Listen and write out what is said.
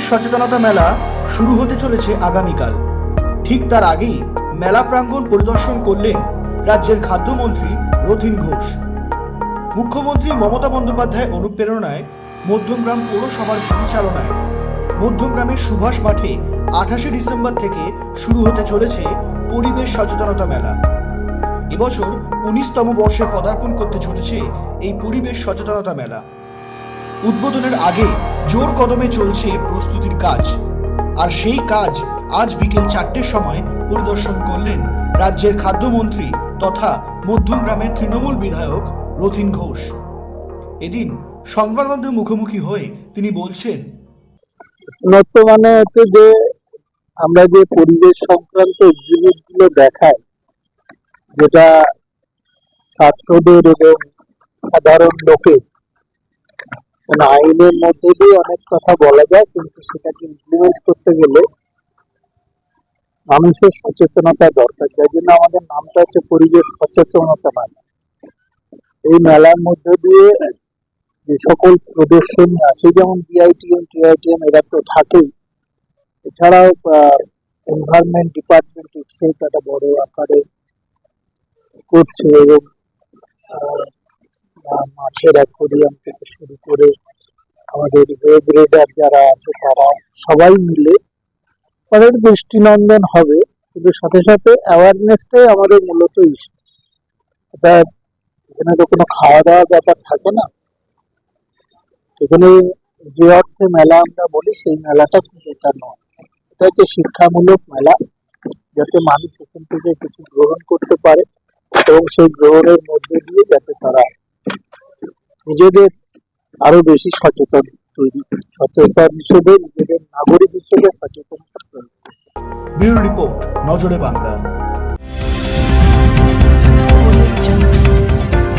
পরিবেশ সচেতনতা মেলা শুরু হতে চলেছে আগামীকাল। ঠিক তার আগেই মেলা প্রাঙ্গণ পরিদর্শন করলেন রাজ্যের খাদ্যমন্ত্রী রথিন ঘোষ। মুখ্যমন্ত্রী মমতা বন্দ্যোপাধ্যায় অনুপ্রেরণায় মধ্যমগ্রাম পৌরসভার পরিচালনায় মধ্যমগ্রামের সুভাষ মাঠে আঠাশে ডিসেম্বর থেকে শুরু হতে চলেছে পরিবেশ সচেতনতা মেলা। এবছর উনিশতম বর্ষে পদার্পণ করতে চলেছে এই পরিবেশ সচেতনতা মেলা। উদ্বোধনের আগে জোর কদমে চলছে প্রস্তুতির কাজ। আর সেই কাজ আজ বিকেল চারটের সময় পরিদর্শন করলেন রাজ্যের খাদ্যমন্ত্রী তথা মধ্যমগ্রামের তৃণমূল বিধায়ক রথিন ঘোষ। এদিন সংবাদ মাধ্যমে মুখোমুখি হয়ে তিনি বলছেন, বর্তমানে হচ্ছে যে আমরা যে পরিবেশ সংক্রান্ত এক্সিবিটগুলো দেখাই, যেটা ছাত্রদের এবং সাধারণ লোকের মানে আইনের মধ্যে দিয়ে অনেক কথা বলা যায়, কিন্তু সেটাকে ইমপ্লিমেন্ট করতে গেলে মানুষের সচেতনতা দরকার। যার জন্য আমাদের নামটা হচ্ছে পরিবেশ সচেতনতা মেলা এই মেলার মধ্যে দিয়ে যে সকল প্রদর্শনী আছে, যেমন বিআইটিএম টিআইটিএম এরা তো থাকেই। এছাড়াও এনভায়রনমেন্ট ডিপার্টমেন্ট ইটসেলফ একটা বড় আকারে করছে এবং মাছের অ্যাকোরিয়াম থেকে শুরু করে আমাদের ওয়েব রেডার যারা আছে তারা সবাই মিলে তাদের দৃষ্টিনন্দন হবে। কিন্তু সাথে সাথে অ্যাওয়ারনেসটাই আমাদের মূলত ইস্যু এখানে তো কোনো খাওয়া দাওয়ার ব্যাপার থাকে না। এখানে যে অর্থে মেলা আমরা বলি, সেই মেলাটা কিন্তু এটা নয়। এটা হচ্ছে শিক্ষামূলক মেলা, যাতে মানুষ এখান থেকে কিছু গ্রহণ করতে পারে এবং সেই গ্রহণের মধ্যে দিয়ে যাতে তারা নিজেদের আরও বেশি সচেতন তৈরি। সচেতন হিসেবে নিজেদের নাগরিক হিসেবে সচেতন রিপোর্ট নজরে বাংলা।